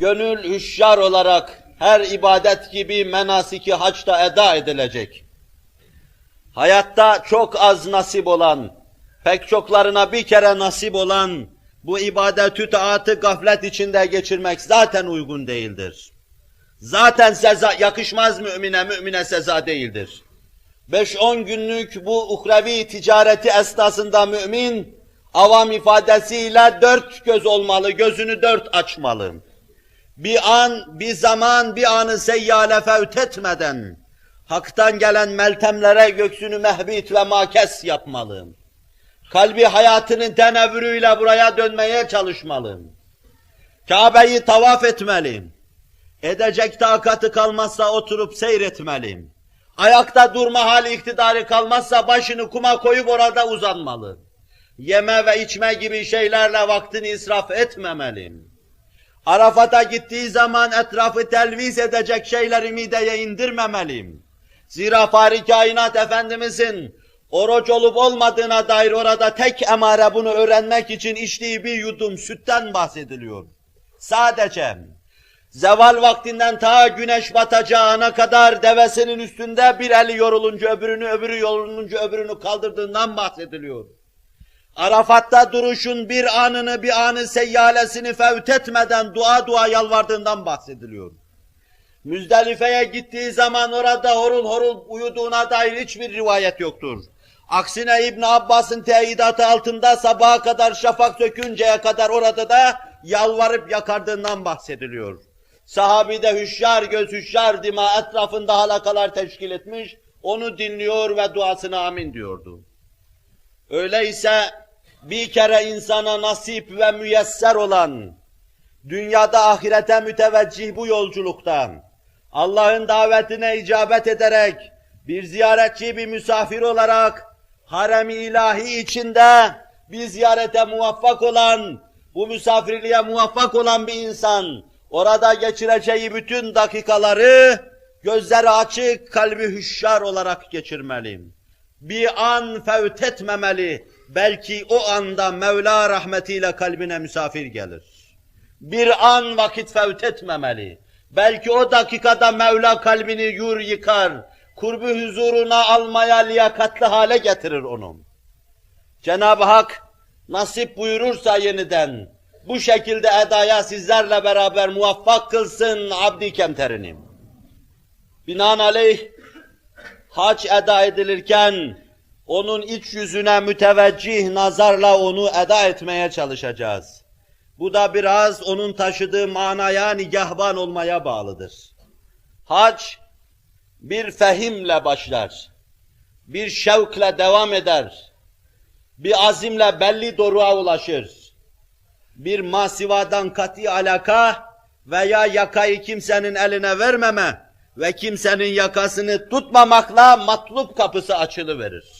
Gönül hüşyar olarak her ibadet gibi menasiki haçta eda edilecek. Hayatta çok az nasip olan, pek çoklarına bir kere nasip olan bu ibadetü taatı gaflet içinde geçirmek zaten uygun değildir. Zaten seza, yakışmaz mümine, mümine seza değildir. 5-10 günlük bu uhrevi ticareti esnasında mümin, avam ifadesiyle dört göz olmalı, gözünü dört açmalı. Bir an, bir zaman, bir anı seyyale fevt etmeden, haktan gelen meltemlere göksünü mehbit ve makes yapmalı. Kalbi hayatının tenevvürüyle buraya dönmeye çalışmalı. Kabe'yi tavaf etmeli. Edecek takatı kalmazsa oturup seyretmeli. Ayakta durma hali iktidarı kalmazsa başını kuma koyup orada uzanmalı. Yeme ve içme gibi şeylerle vaktini israf etmemeli. Arafat'a gittiği zaman etrafı telviz edecek şeyleri mideye indirmemeliyim. Zira Fahri Kainat Efendimizin oruç olup olmadığına dair orada tek emare bunu öğrenmek için içtiği bir yudum sütten bahsediliyor. Sadece zeval vaktinden ta güneş batacağına kadar devesinin üstünde bir eli yorulunca öbürünü, öbürü yorulunca öbürünü kaldırdığından bahsediliyor. Arafat'ta duruşun bir anını, bir anı seyyalesini fevt etmeden dua dua yalvardığından bahsediliyor. Müzdelife'ye gittiği zaman orada horul horul uyuduğuna dair hiçbir rivayet yoktur. Aksine İbn Abbas'ın teyidatı altında sabaha kadar şafak sökünceye kadar orada da yalvarıp yakardığından bahsediliyor. Sahabi de hüşyar göz hüşyar dima etrafında halakalar teşkil etmiş, onu dinliyor ve duasına amin diyordu. Öyleyse bir kere insana nasip ve müyesser olan, dünyada ahirete müteveccih bu yolculukta, Allah'ın davetine icabet ederek, bir ziyaretçi, bir misafir olarak, harem-i ilahi içinde bir ziyarete muvaffak olan, bu misafirliğe muvaffak olan bir insan, orada geçireceği bütün dakikaları, gözleri açık, kalbi hüşyar olarak geçirmeli. Bir an fevt etmemeli, belki o anda Mevla rahmetiyle kalbine misafir gelir. Bir an vakit fevt etmemeli. Belki o dakikada Mevla kalbini yur yıkar, kurbu huzuruna almaya liyakatli hale getirir onu. Cenab-ı Hak nasip buyurursa yeniden bu şekilde edaya sizlerle beraber muvaffak kılsın abdi kemterini. Binaenaleyh hac eda edilirken onun iç yüzüne müteveccih nazarla onu eda etmeye çalışacağız. Bu da biraz onun taşıdığı manaya nigahban olmaya bağlıdır. Hac bir fehimle başlar, bir şevkle devam eder, bir azimle belli doruğa ulaşır. Bir masivadan kati alaka veya yakayı kimsenin eline vermeme ve kimsenin yakasını tutmamakla matlup kapısı açılıverir.